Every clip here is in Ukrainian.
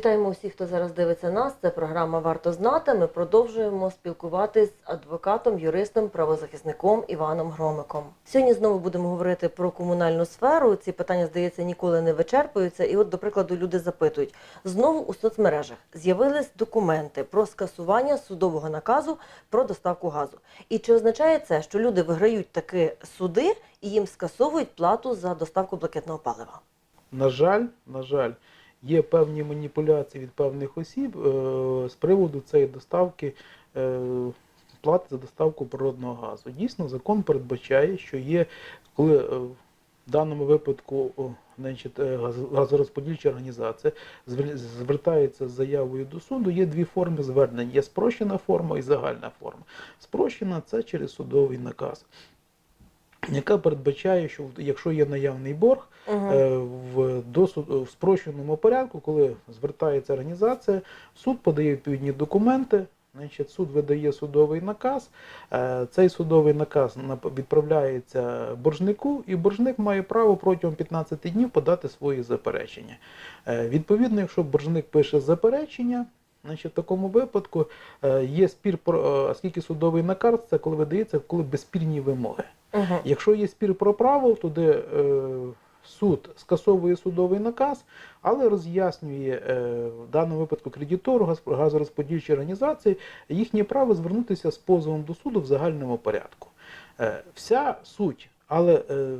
Вітаємо всіх, хто зараз дивиться нас. Це програма Варто знати. Ми продовжуємо спілкуватись з адвокатом, юристом, правозахисником Іваном Громиком. Сьогодні знову будемо говорити про комунальну сферу. Ці питання, здається, ніколи не вичерпуються. І от, до прикладу, люди запитують: знову у соцмережах з'явились документи про скасування судового наказу про доставку газу. І чи означає це, що люди виграють таки суди і їм скасовують плату за доставку блакитного палива? На жаль, на жаль, є певні маніпуляції від певних осіб е, з приводу цієї доставки е, плати за доставку природного газу. Дійсно, закон передбачає, що є, коли е, в даному випадку газорозподільча організація звертається з заявою до суду, є дві форми звернень: є спрощена форма і загальна форма. Спрощена це через судовий наказ. Яка передбачає, що якщо є наявний борг, Угу. Е, в досуд в спрощеному порядку, коли звертається організація, суд подає відповідні документи. Значить, суд видає судовий наказ. Е, Цей судовий наказ відправляється боржнику, і боржник має право протягом 15 днів подати свої заперечення. Е, Відповідно, якщо боржник пише заперечення, значить в такому випадку е, є спір про е, оскільки судовий наказ це коли видається, коли безспірні вимоги. Угу. Якщо є спір про право, тоді е, суд скасовує судовий наказ, але роз'яснює е, в даному випадку кредитору газ- газорозподільчої організації їхнє право звернутися з позовом до суду в загальному порядку. Е, вся суть, але е,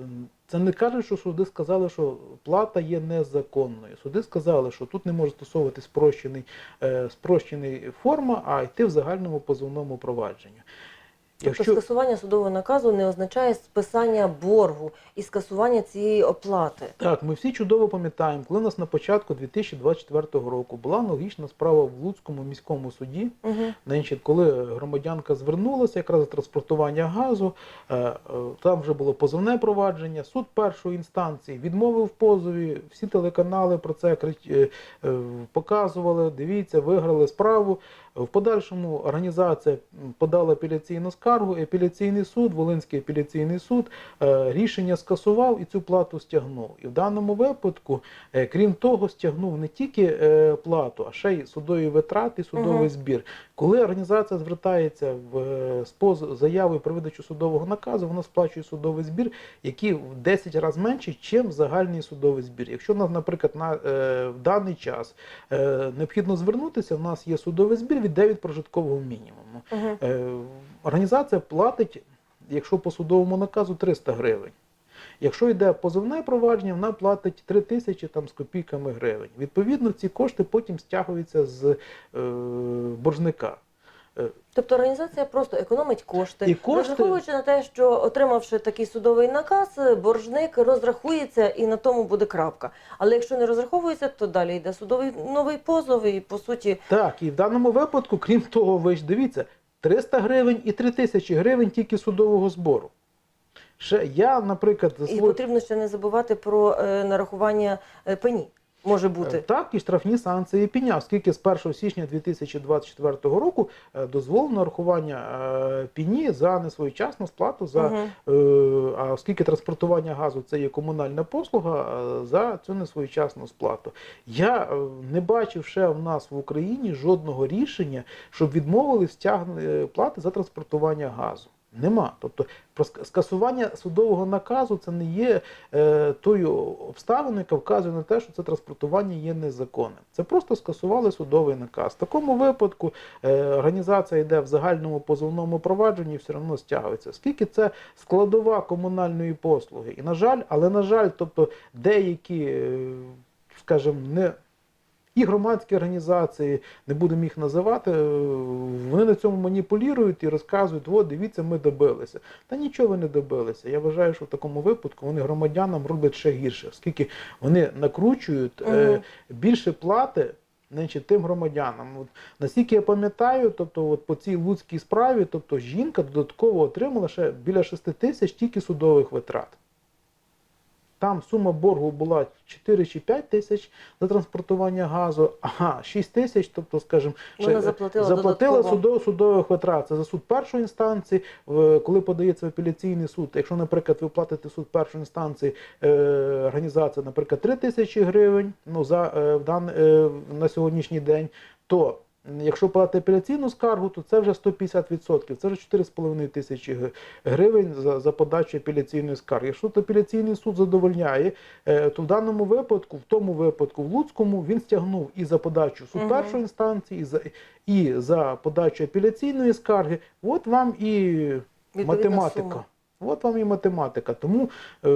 це не каже, що суди сказали, що плата є незаконною. Суди сказали, що тут не може стосовувати спрощений, е, спрощений форма, а йти в загальному позовному провадженню. Тобто скасування судового наказу не означає списання боргу і скасування цієї оплати. Так, ми всі чудово пам'ятаємо, коли у нас на початку 2024 року була аналогічна справа в Луцькому міському суді, Угу. Значить, коли громадянка звернулася якраз за транспортування газу, е, е, там вже було позовне провадження. Суд першої інстанції відмовив в позові. Всі телеканали про це крич- е, е, показували. Дивіться, виграли справу. В подальшому організація подала апеляційну скаргу. і Апеляційний суд, Волинський апеляційний суд, е, рішення скасував і цю плату стягнув. І в даному випадку, е, крім того, стягнув не тільки е, плату, а ще й судові витрати, судовий Мгм. збір. Коли організація звертається в з заявою про видачу судового наказу, вона сплачує судовий збір, який в 10 разів менший, ніж загальний судовий збір. Якщо на- наприклад, на в даний час необхідно звернутися, в нас є судовий збір від 9 прожиткового мінімуму. Угу. Е, Організація платить, якщо по судовому наказу 300 гривень. Якщо йде позовне провадження, вона платить 3 тисячі там з копійками гривень. Відповідно, ці кошти потім стягуються з е, боржника. Е, Тобто організація просто економить кошти, І кошти- розраховуючи на те, що отримавши такий судовий наказ, боржник розрахується і на тому буде крапка. Але якщо не розраховується, то далі йде судовий новий позов, і по суті Так, і в даному випадку, крім того, ви ж дивіться, 300 гривень і 3 тисячі гривень тільки судового збору. Ще я, наприклад, за і потрібно ще не забувати про е, нарахування е, пені. Може бути. Е, Так, і штрафні санкції пеня, оскільки з 1 січня 2024 року е, дозволено нарахування е, пені за несвоєчасну сплату за. Е, А оскільки транспортування газу це є комунальна послуга, за цю несвоєчасну сплату. Я не бачив ще в нас в Україні жодного рішення, щоб відмовили стягнення плати за транспортування газу. Нема. Тобто скасування судового наказу це не є е, тою обставиною, яка вказує на те, що це транспортування є незаконним. Це просто скасували судовий наказ. В такому випадку е, організація йде в загальному позовному провадженні і все одно стягується. Скільки це складова комунальної послуги. І на жаль, але на жаль, тобто деякі, е, скажімо, не. І громадські організації, не будемо їх називати, е, вони на цьому маніпулюють і розказують, от дивіться, ми добилися. Та нічого ви не добилися. Я вважаю, що в такому випадку вони громадянам роблять ще гірше, оскільки вони накручують е, більше плати значить, тим громадянам. От, наскільки я пам'ятаю, тобто от по цій луцькій справі, тобто жінка додатково отримала ще біля 6 тисяч тільки судових витрат. Там сума боргу була 4 чи 5 тисяч за транспортування газу, ага, 6 тисяч, тобто, скажімо, Вона заплатила заплатила додатково. судов, судових витрат. Це за суд першої інстанції, коли подається в апеляційний суд. Якщо, наприклад, ви платите суд першої інстанції е, організація, наприклад, 3 тисячі гривень ну, за, е, в дан, е, на сьогоднішній день, то Якщо подати апеляційну скаргу, то це вже 150%, це вже 4,5 тисячі гривень за, за подачу апеляційної скарги. Якщо апеляційний суд задовольняє, е, то в даному випадку, в тому випадку, в Луцькому, він стягнув і за подачу суд першої інстанції, і за, і за подачу апеляційної скарги. От вам і Відповідна математика. сума. От вам і математика. Тому е,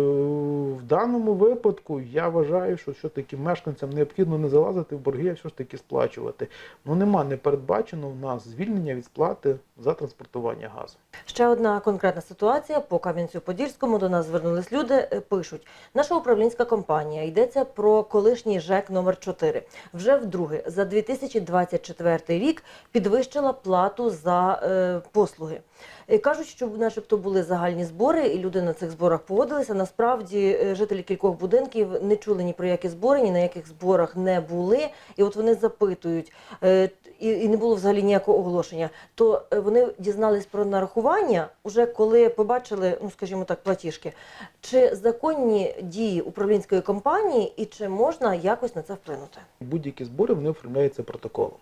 в даному випадку я вважаю, що все-таки мешканцям необхідно не залазити в борги, а все ж таки сплачувати. Ну нема не передбачено в нас звільнення від сплати за транспортування газу. Ще одна конкретна ситуація по Кам'янцю-Подільському до нас звернулись люди. е, Пишуть, наша управлінська компанія йдеться про колишній ЖЕК номер 4 Вже вдруге за 2024 рік підвищила плату за е, послуги. Е, Кажуть, що начебто були загальні збори, і люди на цих зборах погодилися. Насправді е, жителі кількох будинків не чули ні про які збори, ні на яких зборах не були. І от вони запитують, е, і, не було взагалі ніякого оголошення. То вони дізнались про нарахування, уже коли побачили, ну скажімо так, платіжки. Чи законні дії управлінської компанії, і чи можна якось на це вплинути? Будь-які збори вони оформляються протоколом.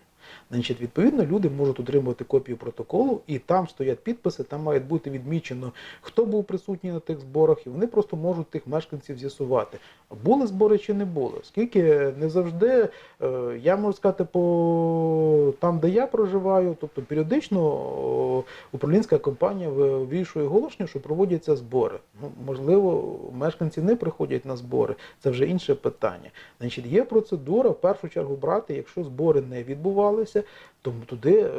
Значить, відповідно, люди можуть отримувати копію протоколу, і там стоять підписи, там має бути відмічено, хто був присутній на тих зборах, і вони просто можуть тих мешканців з'ясувати, були збори чи не були. Оскільки не завжди, е, я можу сказати, по там, де я проживаю, тобто періодично управлінська компанія вивішує оголошення, що проводяться збори. Ну, можливо, мешканці не приходять на збори, це вже інше питання. Значить, є процедура в першу чергу брати, якщо збори не відбувалися, то туди, е,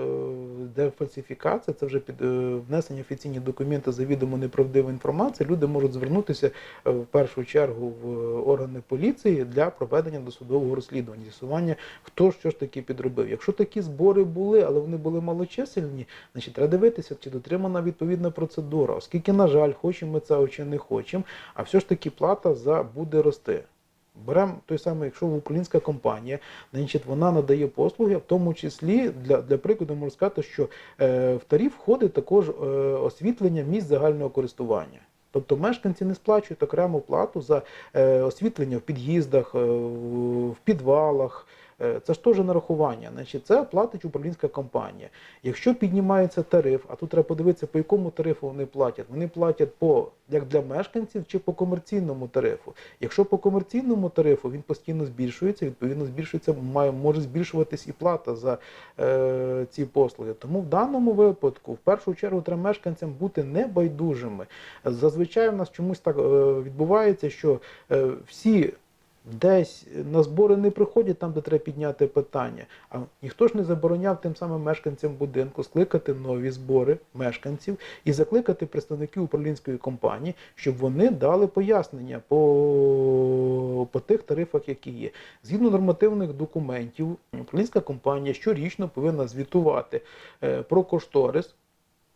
де фальсифікація, це вже під е, внесення офіційні документи завідомо неправдива інформація. Люди можуть звернутися е, в першу чергу в органи поліції для проведення досудового розслідування, з'ясування, хто що ж таки підробив. Якщо такі збори були, але вони були малочисельні, значить треба дивитися, чи дотримана відповідна процедура, оскільки, на жаль, хочемо ми це чи не хочемо, а все ж таки плата за буде рости. Беремо той самий, якщо українська компанія, значить вона надає послуги, в тому числі для, для прикладу можу сказати, що е, в тариф входить також е, освітлення місць загального користування. Тобто мешканці не сплачують окрему плату за е, освітлення в під'їздах, е, в підвалах. Е, Це ж теж нарахування. Значить, це платить управлінська компанія. Якщо піднімається тариф, а тут треба подивитися, по якому тарифу вони платять. Вони платять по як для мешканців чи по комерційному тарифу. Якщо по комерційному тарифу він постійно збільшується, відповідно збільшується, має може збільшуватись і плата за е, ці послуги. Тому в даному випадку, в першу чергу, треба мешканцям бути небайдужими. Зазвичай в нас чомусь так е, відбувається, що е, всі десь на збори не приходять там, де треба підняти питання. А ніхто ж не забороняв тим самим мешканцям будинку скликати нові збори мешканців і закликати представників управлінської компанії, щоб вони дали пояснення по, по тих тарифах, які є. Згідно нормативних документів, управлінська компанія щорічно повинна звітувати е, про кошторис.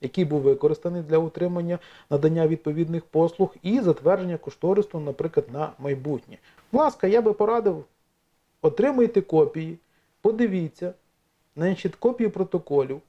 Який був використаний для утримання надання відповідних послуг і затвердження кошторису, наприклад, на майбутнє. Будь ласка, я би порадив, отримайте копії, подивіться, значить, копії протоколів,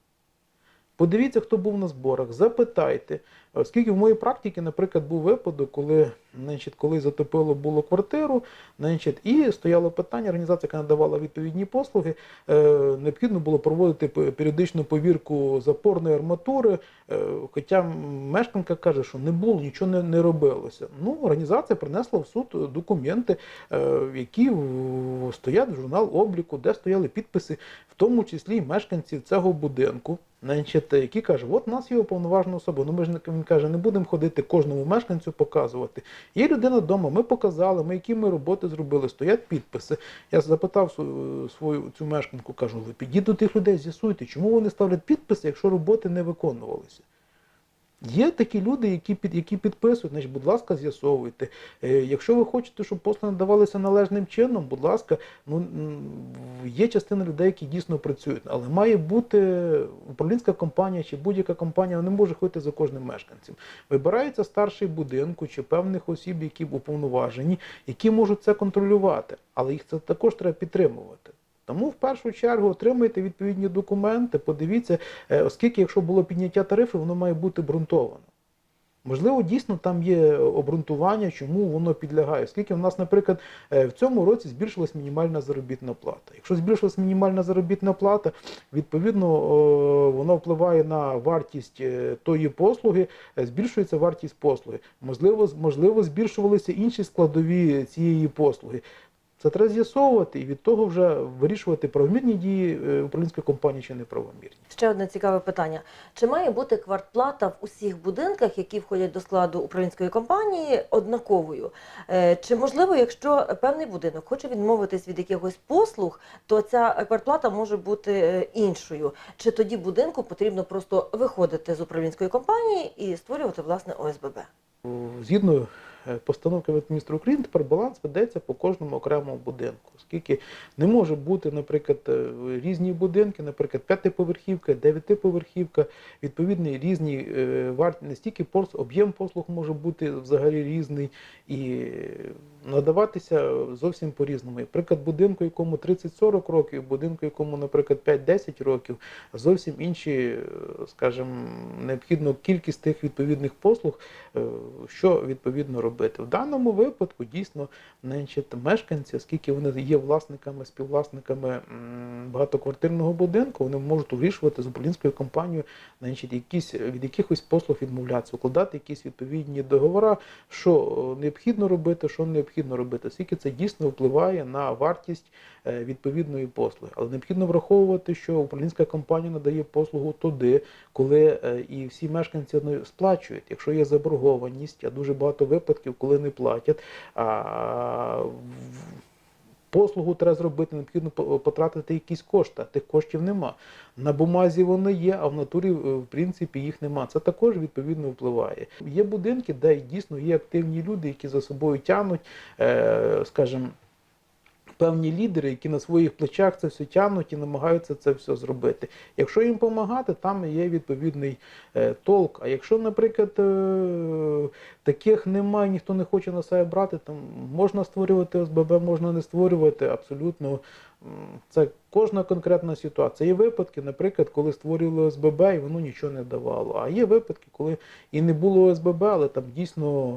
подивіться, хто був на зборах, запитайте. Оскільки в моїй практиці, наприклад, був випадок, коли, значить, коли затопило було квартиру, значить, і стояло питання, організація, яка надавала відповідні послуги, е, необхідно було проводити періодичну повірку запорної арматури. Е, хоча мешканка каже, що не було, нічого не, не робилося. Ну, організація принесла в суд документи, е, які стоять в журнал обліку, де стояли підписи, в тому числі і мешканців цього будинку. Значить, які каже, от у нас є уповноважена особа. Ну ми ж не він каже, не будемо ходити кожному мешканцю показувати. Є людина вдома, ми показали, ми які ми роботи зробили, стоять підписи. Я запитав свою, цю мешканку, кажу, ви підіть до тих людей, з'ясуйте, чому вони ставлять підписи, якщо роботи не виконувалися. Є такі люди, які під які підписують, значить, будь ласка, з'ясовуйте. Е, якщо ви хочете, щоб послуги надавалися належним чином, будь ласка, ну є частина людей, які дійсно працюють, але має бути управлінська компанія чи будь-яка компанія не може ходити за кожним мешканцем. Вибирається старший будинку чи певних осіб, які уповноважені, які можуть це контролювати, але їх це також треба підтримувати. Тому в першу чергу отримайте відповідні документи, подивіться, е, оскільки якщо було підняття тарифів, воно має бути ґрунтовано. Можливо, дійсно там є обґрунтування, чому воно підлягає. Оскільки в нас, наприклад, е, в цьому році збільшилась мінімальна заробітна плата. Якщо збільшилась мінімальна заробітна плата, відповідно воно впливає на вартість е, тої послуги, е, збільшується вартість послуги. Можливо, можливо, збільшувалися інші складові цієї послуги. Це треба з'ясовувати і від того вже вирішувати правомірні дії е, управлінської компанії чи неправомірні. Ще одне цікаве питання: чи має бути квартплата в усіх будинках, які входять до складу управлінської компанії, однаковою? Е, Чи можливо, якщо певний будинок хоче відмовитись від якихось послуг, то ця квартплата може бути е, іншою? Чи тоді будинку потрібно просто виходити з управлінської компанії і створювати власне ОСББ? Згідно постановки Кабінету міністрів України, тепер баланс ведеться по кожному окремому будинку, оскільки не може бути, наприклад, е, різні будинки, наприклад, п'ятиповерхівка, дев'ятиповерхівка, відповідні різні е, варті, не стільки об'єм послуг може бути взагалі різний і е, надаватися зовсім по-різному. Наприклад, будинку, якому 30-40 років, будинку, якому, наприклад, 5-10 років, зовсім інші, е, скажімо, необхідно кількість тих відповідних послуг, е, що відповідно робити. В даному випадку дійсно значить, мешканці, оскільки вони є власниками, співвласниками багатоквартирного будинку, вони можуть вирішувати з управлінською компанією значить, якісь, від якихось послуг відмовлятися, укладати якісь відповідні договори, що е, необхідно робити, що необхідно робити, оскільки це дійсно впливає на вартість е, відповідної послуги. Але необхідно враховувати, що управлінська компанія надає послугу туди, коли е, і всі мешканці сплачують. Якщо є заборгованість, а дуже багато випадків, коли не платять. А Послугу треба зробити, необхідно потратити якісь кошти. Тих коштів нема. На бумазі вони є, а в натурі, е, в принципі, їх нема. Це також відповідно впливає. Є будинки, де дійсно є активні люди, які за собою тягнуть, е, скажімо, певні лідери, які на своїх плечах це все тягнуть і намагаються це все зробити. Якщо їм допомагати, там є відповідний е, толк. А якщо, наприклад, е, таких немає, ніхто не хоче на себе брати, там можна створювати ОСББ, можна не створювати, абсолютно. Це кожна конкретна ситуація. Є випадки, наприклад, коли створювали ОСББ і воно нічого не давало. А є випадки, коли і не було ОСББ, але там дійсно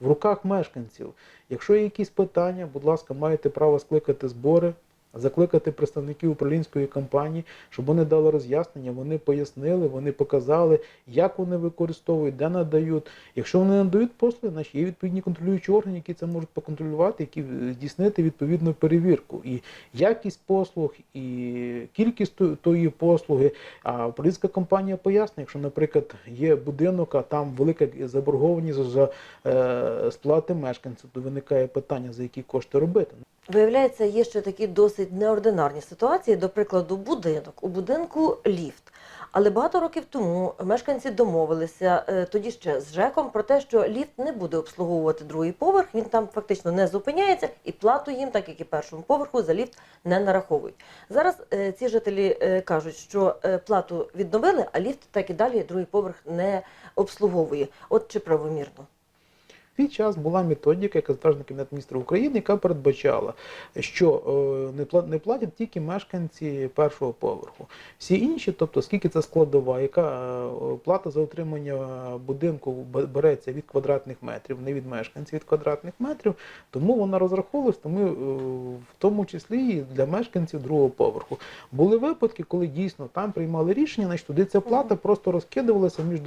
в, руках мешканців. Якщо є якісь питання, будь ласка, маєте право скликати збори, закликати представників управлінської компанії, щоб вони дали роз'яснення, вони пояснили, вони показали, як вони використовують, де надають. Якщо вони надають послуги, значить є відповідні контролюючі органи, які це можуть поконтролювати, які е, здійснити відповідну перевірку. І якість послуг, і кількість тої- послуги. А управлінська компанія пояснює, якщо, наприклад, є будинок, а там велика заборгованість за е, сплати мешканців, то виникає питання, за які кошти робити. Виявляється, є ще такі досить неординарні ситуації. До прикладу, будинок. У будинку ліфт. Але багато років тому мешканці домовилися е, тоді ще з ЖЕКом про те, що ліфт не буде обслуговувати другий поверх, він там фактично не зупиняється, і плату їм, так як і першому поверху, за ліфт не нараховують. Зараз е, ці жителі е, кажуть, що плату відновили, а ліфт так і далі другий поверх не обслуговує. От чи правомірно? Свій час була методика, яка затверджена Кабінетом міністрів України, яка передбачала, що е, не платять тільки мешканці першого поверху. Всі інші, тобто скільки це складова, яка е, плата за утримання будинку береться від квадратних метрів, не від мешканців, від квадратних метрів, тому вона розраховувалась, тому е, в тому числі і для мешканців другого поверху. Були випадки, коли дійсно там приймали рішення, значить туди ця плата просто розкидувалася між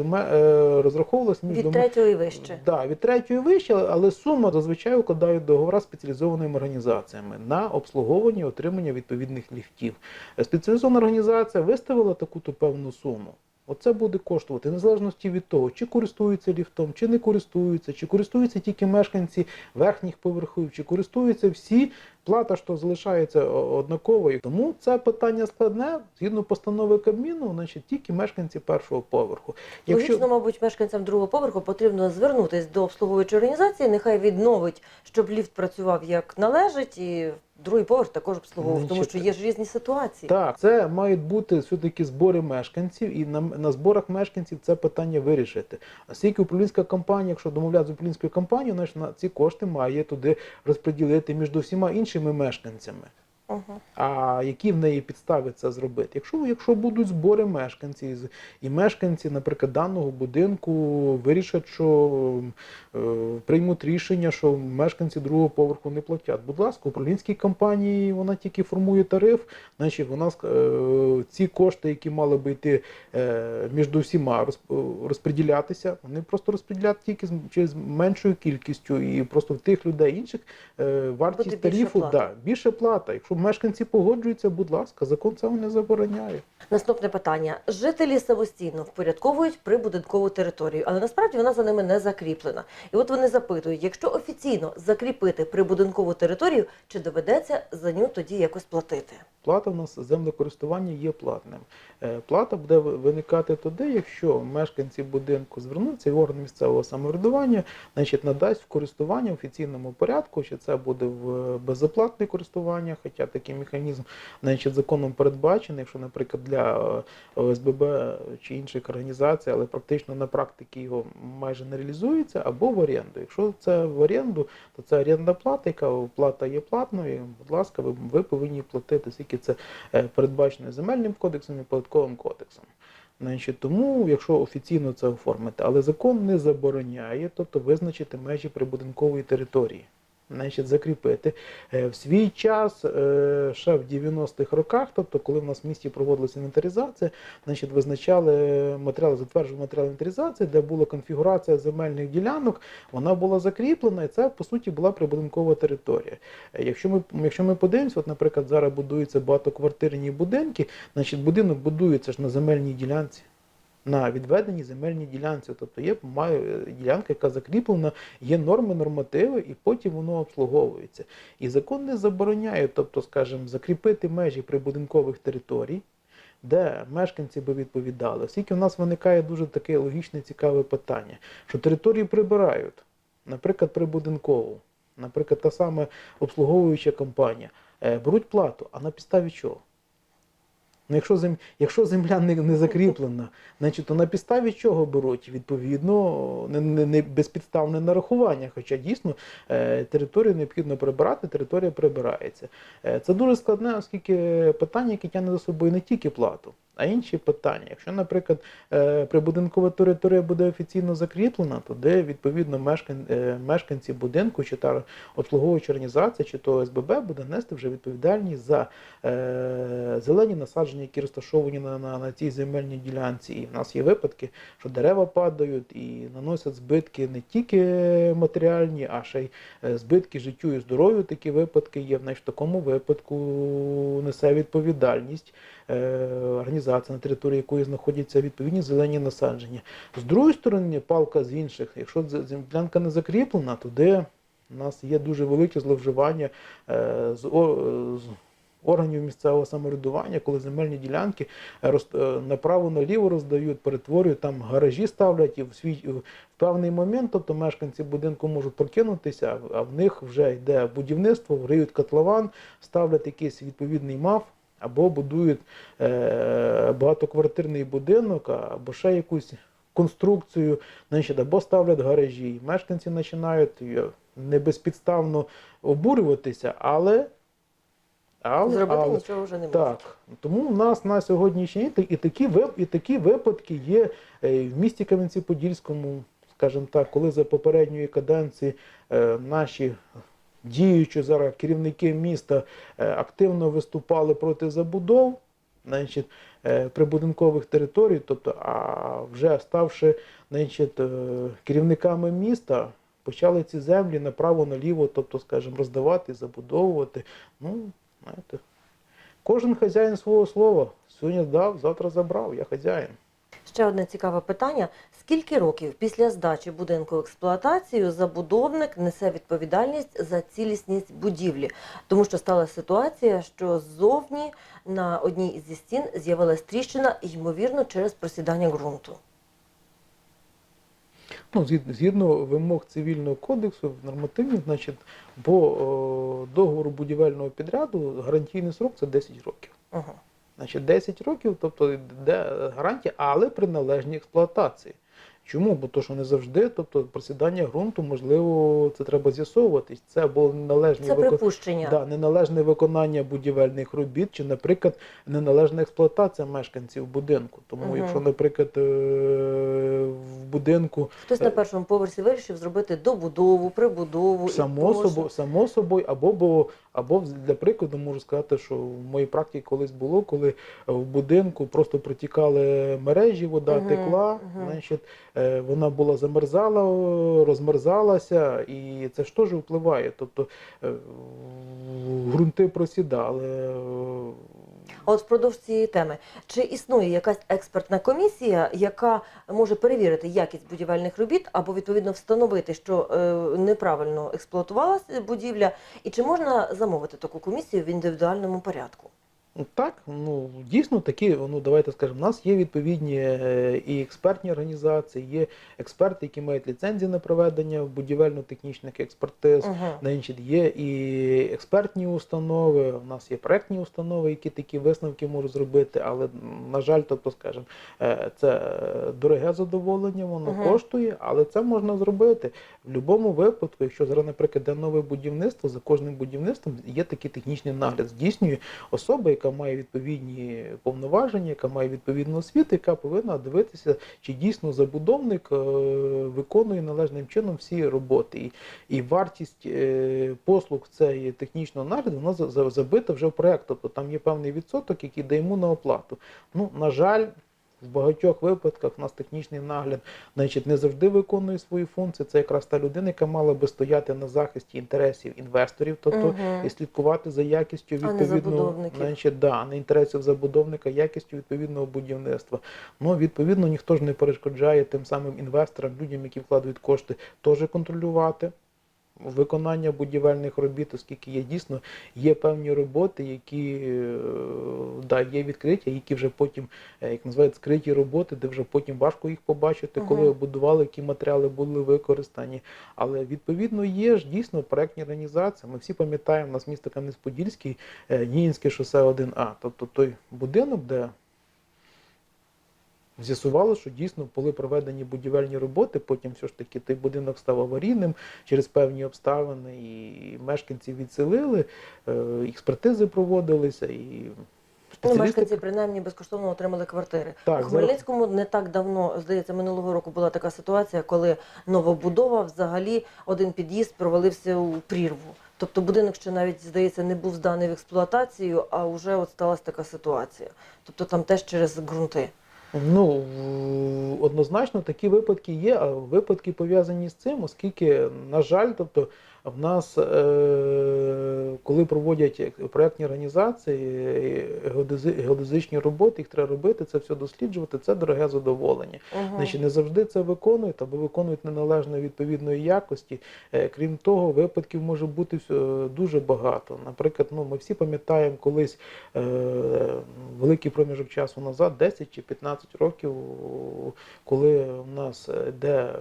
розраховувалася між Від третього і вище. Да, від третьої вище, але сума зазвичай укладають договори з спеціалізованими організаціями на обслуговування і отримання відповідних ліфтів. Спеціалізована організація виставила таку то певну суму. Оце буде коштувати незалежності від того, чи користуються ліфтом, чи не користуються, чи користуються тільки мешканці верхніх поверхів, чи користуються всі плата то залишається однаковою. Тому це питання складне. Згідно постанови Кабміну, значить тільки мешканці першого поверху. Логічно, мабуть, мешканцям другого поверху потрібно звернутись до обслуговуючої організації, нехай відновить, щоб ліфт працював як належить, і другий поверх також обслуговував, тому що є ж різні ситуації. Так, це мають бути все-таки збори мешканців, і на, на зборах мешканців це питання вирішити. Оскільки управлінська компанія, якщо домовляти з управлінською компанією, значить на ці кошти має туди розподілити між усіма іншими мешканцями. А які в неї підстави це зробити? Якщо, якщо будуть збори мешканців і мешканці, наприклад, даного будинку вирішать, що е, приймуть рішення, що мешканці другого поверху не платять. Будь ласка, управлінській компанії вона тільки формує тариф, значить вона е, ці кошти, які мали би йти е, між всіма розп- розподілятися, вони просто розподілять тільки з- через меншою кількістю, і просто в тих людей інших е, вартість Буде більше да, більше плата. Якщо мешканці погоджуються, будь ласка, закон цього не забороняє. Наступне питання: жителі самостійно впорядковують прибудинкову територію, але насправді вона за ними не закріплена. І от вони запитують: якщо офіційно закріпити прибудинкову територію, чи доведеться за нього тоді якось платити? Плата в нас землекористування є платним. Е, Плата буде виникати тоді, якщо мешканці будинку звернуться і орган місцевого самоврядування, значить надасть в користування в офіційному порядку, чи це буде в безоплатне користування, хоча такий механізм значить, законом передбачений, якщо, наприклад, для е, ОСББ чи інших організацій, але практично на практиці його майже не реалізується, або в оренду. Якщо це в оренду, то це орендна плата, яка плата є платною. Будь ласка, ви, ви повинні платити, скільки це е, передбачено земельним кодексом і податковим кодексом. Значить, тому, якщо офіційно це оформити, але закон не забороняє, тобто визначити межі прибудинкової території. Значить, закріпити. Е, В свій час, е, ще в 90-х роках, тобто, коли в нас в місті проводилася інвентаризація, значить, визначали матеріали, затверджували матеріал інвентаризації, де була конфігурація земельних ділянок, вона була закріплена, і це по суті була прибудинкова територія. Е, Якщо ми, якщо ми подивимося, от, наприклад, зараз будуються багатоквартирні будинки, значить будинок будується ж на земельній ділянці. На відведеній земельній ділянці, тобто є має е, ділянка, яка закріплена, є норми, нормативи, і потім воно обслуговується. І закон не забороняє, тобто, скажімо, закріпити межі прибудинкових територій, де мешканці би відповідали. Оскільки в нас виникає дуже таке логічне цікаве питання, що території прибирають, наприклад, прибудинкову, наприклад, та сама обслуговуюча компанія, е, беруть плату, а на підставі чого? Ну, якщо, зем... якщо земля не, не закріплена, значить, то на підставі чого беруть? Відповідно, не, не, не безпідставне нарахування. Хоча дійсно е, територію необхідно прибирати, територія прибирається. Е, це дуже складне, оскільки питання, яке тягне за собою не тільки плату, а інші питання. Якщо, наприклад, е, прибудинкова територія буде офіційно закріплена, то де відповідно е, мешканці будинку чи та обслуговуюча організація, чи то ОСББ буде нести вже відповідальність за е, зелені насадження, які розташовані на, на, на цій земельній ділянці. І в нас є випадки, що дерева падають і наносять збитки не тільки матеріальні, а ще й збитки життю і здоров'ю. Такі випадки є. В такому випадку несе відповідальність е, організація, на території якої знаходяться відповідні зелені насадження. З другої сторони, палка з інших, якщо ділянка не закріплена, то де у нас є дуже велике зловживання е, з, органів місцевого самоврядування, коли земельні ділянки е, е, направо-наліво роздають, перетворюють, там гаражі ставлять і в свій певний момент, тобто мешканці будинку можуть прокинутися, а в- них вже йде будівництво, риють котлован, ставлять якийсь відповідний МАФ, або будують е, багатоквартирний будинок, або ще якусь конструкцію, значить, або ставлять гаражі. Мешканці починають е, не безпідставно обурюватися, але. але, Зробити але нічого вже не можуть. так, тому в нас на сьогоднішній день і- такі, і такі випадки є е, в місті Кам'янці-Подільському, скажімо так, коли за попередньої каденції наші діючі зараз керівники міста е, активно виступали проти забудов, значить, е, прибудинкових територій, тобто, а вже ставши значить, е, керівниками міста, почали ці землі направо-наліво, тобто, скажімо, роздавати, забудовувати. Ну, знаєте, кожен хазяїн свого слова. Сьогодні дав, завтра забрав, я хазяїн. Ще одне цікаве питання: скільки років після здачі будинку в експлуатацію забудовник несе відповідальність за цілісність будівлі? Тому що стала ситуація, що ззовні на одній зі стін з'явилась тріщина, ймовірно, через просідання ґрунту. Ну, згідно вимог цивільного кодексу, нормативних, значить, по договору будівельного підряду гарантійний срок це 10 років. Угу. Значить, 10 років, тобто йде гарантія, але при належній експлуатації. Чому? Бо то, що не завжди, тобто просідання ґрунту, можливо, це треба з'ясовувати. Це або неналежні Це вико- припущення. Да, неналежне виконання будівельних робіт, чи, наприклад, неналежна експлуатація мешканців будинку. Тому, Мгм. якщо, наприклад, е, в будинку Хтось на першому поверсі вирішив зробити добудову, прибудову. само собою, само собою, або бо або для прикладу можу сказати, що в моїй практиці колись було, коли в будинку просто протікали мережі, вода Мгм, текла, мгм. значить, е, вона була замерзала, розмерзалася, і це ж теж впливає. Тобто е, ґрунти просідали. е, А от впродовж цієї теми, чи існує якась експертна комісія, яка може перевірити якість будівельних робіт або відповідно встановити, що е, неправильно експлуатувалася будівля, і чи можна замовити таку комісію в індивідуальному порядку? Ну, Так, ну дійсно такі, ну давайте скажемо, у нас є відповідні е, і експертні організації, є експерти, які мають ліцензії на проведення будівельно-технічних експертиз. Угу. Значить, є і експертні установи, у нас є проектні установи, які такі висновки можуть зробити, але, на жаль, тобто, скажімо, е, це дороге задоволення, воно Мгм. коштує, але це можна зробити. В будь-якому випадку, якщо зараз, наприклад, де нове будівництво, за кожним будівництвом є такий технічний нагляд. Здійснює особа, яка має відповідні повноваження, яка має відповідну освіту, яка повинна дивитися, чи дійсно забудовник е, виконує належним чином всі роботи. І, і вартість е, послуг цієї технічного нагляду вона за- за- забита вже в проєкт. Тобто там є певний відсоток, який даємо на оплату. Ну, на жаль. В багатьох випадках у нас технічний нагляд значить, не завжди виконує свої функції. Це якраз та людина, яка мала би стояти на захисті інтересів інвесторів, тобто Мгм. і слідкувати за якістю відповідного значить, да, не інтересів забудовника, якістю відповідного будівництва. Ну відповідно ніхто ж не перешкоджає тим самим інвесторам, людям, які вкладають кошти, теж контролювати. Виконання будівельних робіт, оскільки є дійсно є певні роботи, які е, да, є відкриті, які вже потім, е, як називають, скриті роботи, де вже потім важко їх побачити, коли Мгм. будували, які матеріали були використані. Але відповідно є ж дійсно проектні організації. Ми всі пам'ятаємо, у нас місто Кам'янець-Подільський, е, Ніїнське шосе 1А, тобто той будинок, де з'ясувало, що дійсно були проведені будівельні роботи. Потім все ж таки той будинок став аварійним через певні обставини, і мешканці відселили, е, експертизи проводилися і. Ну, мешканці принаймні безкоштовно отримали квартири. Так, У Хмельницькому не так давно, здається, минулого року була така ситуація, коли новобудова взагалі один під'їзд провалився у прірву. Тобто будинок ще навіть, здається, не був зданий в експлуатацію, а вже от сталася така ситуація. Тобто там теж через ґрунти. Ну, однозначно такі випадки є, а випадки пов'язані з цим, оскільки, на жаль, тобто в нас, е, коли проводять проектні організації, геодезичні роботи, їх треба робити, це все досліджувати, це дороге задоволення. Угу. Значить, не завжди це виконують або виконують неналежної відповідної якості. Е, Крім того, випадків може бути дуже багато. Наприклад, ну ми всі пам'ятаємо колись е, великий проміжок часу назад, 10 чи 15 років, коли у нас е, йде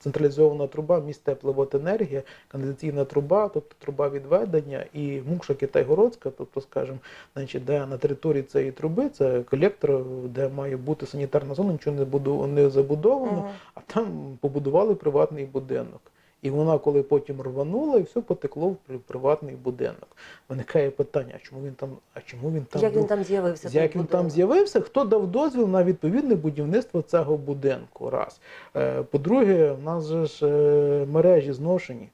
централізована труба, міст тепловоденергія, каналізаційна труба, тобто труба відведення, і Мукша Китайгородська, тобто, скажімо, значить, де на території цієї труби це колектор, де має бути санітарна зона, нічого не буду не забудовано, Угу. а там побудували приватний будинок. І вона, коли потім рванула, і все потекло в приватний будинок. Виникає питання, а чому він там, а чому він там Як він там з'явився? Як він там з'явився, хто дав дозвіл на відповідне будівництво цього будинку? Раз. Е, По-друге, в нас же ж е, мережі зношені.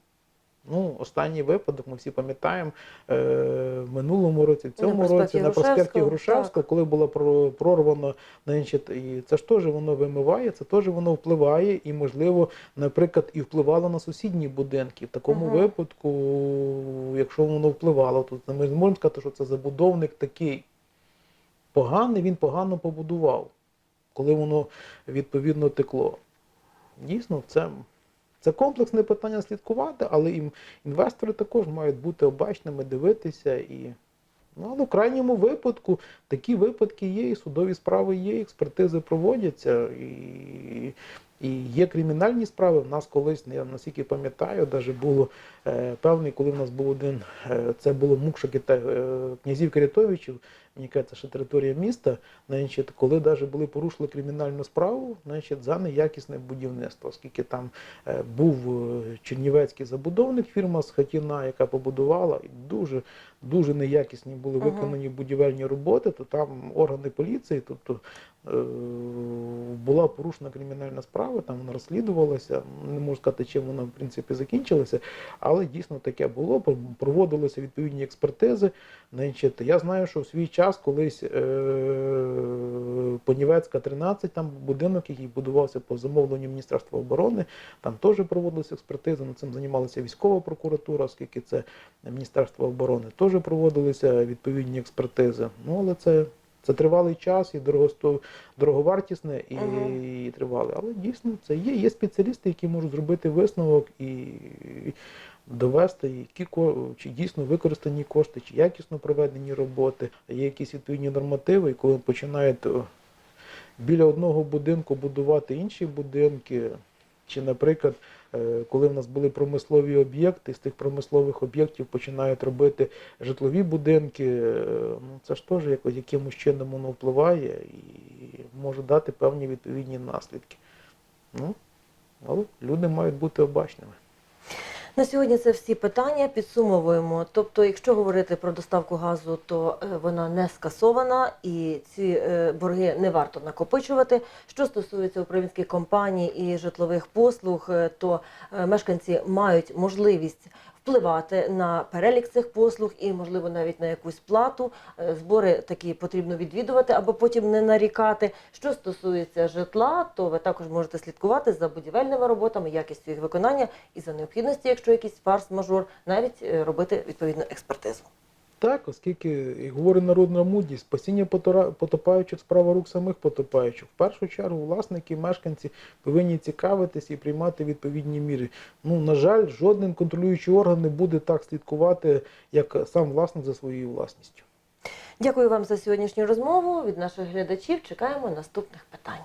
Ну, останній випадок, ми всі пам'ятаємо, е, в минулому році, в цьому проспекті році на проспекті Грушевського, коли було про- прорвано, значить, і це ж теж воно вимиває, це теж воно впливає, і, можливо, наприклад, і впливало на сусідні будинки. В такому Мгм. випадку, якщо воно впливало, то ми можемо сказати, що це забудовник такий поганий, він погано побудував. коли воно відповідно текло. Дійсно, це, це комплексне питання слідкувати, але інвестори також мають бути обачними, дивитися і. Ну, але в крайньому випадку такі випадки є, і судові справи є, експертизи проводяться, і, і є кримінальні справи. У нас колись, я наскільки пам'ятаю, навіть було е, певний, коли в нас був один, е, це було Мукша Кита- е, князів Карітовичів, мені кажеться, що територія міста, значить, коли навіть були порушили кримінальну справу, значить, за неякісне будівництво, оскільки там е, був е, чернівецький забудовник, фірма Схатіна, яка побудувала, і дуже, дуже неякісні були виконані будівельні роботи, то там органи поліції, тобто е, була порушена кримінальна справа, там вона розслідувалася. Не можу сказати, чим вона в принципі закінчилася, але дійсно таке було. Проводилися відповідні експертизи. Значить, я знаю, що в свій час колись е, Понівецька 13, там будинок, який будувався по замовленню Міністерства оборони, там теж проводилися експертизи. Над цим займалася військова прокуратура, оскільки це Міністерство оборони, теж проводилися відповідні експертизи. Ну, але це, це тривалий час і дорогосто, дороговартісне і, Мгм. і тривале. Але дійсно це є. Є спеціалісти, які можуть зробити висновок і довести, які чи дійсно використані кошти, чи якісно проведені роботи, є якісь відповідні нормативи, і коли починають біля одного будинку будувати інші будинки, чи, наприклад, е, коли в нас були промислові об'єкти, з тих промислових об'єктів починають робити житлові будинки, е, ну це ж теж якось якимось чином воно впливає і може дати певні відповідні наслідки. Ну, але люди мають бути обачними. На сьогодні це всі питання. Підсумовуємо. Тобто, якщо говорити про доставку газу, то е, вона не скасована і ці е, борги не варто накопичувати. Що стосується управлінських компаній і житлових послуг, е, то мешканці мають можливість впливати на перелік цих послуг і, можливо, навіть на якусь плату. Е, Збори такі потрібно відвідувати, аби потім не нарікати. Що стосується житла, то ви також можете слідкувати за будівельними роботами, якістю їх виконання і за необхідності, якщо якийсь фарс-мажор, навіть е, робити відповідну експертизу. Так, оскільки і говорить народна мудрість, спасіння потопаючих справа рук самих потопаючих. В першу чергу власники, мешканці повинні цікавитись і приймати відповідні міри. Ну, на жаль, жоден контролюючий орган не буде так слідкувати, як сам власник за своєю власністю. Дякую вам за сьогоднішню розмову. Від наших глядачів чекаємо наступних питань.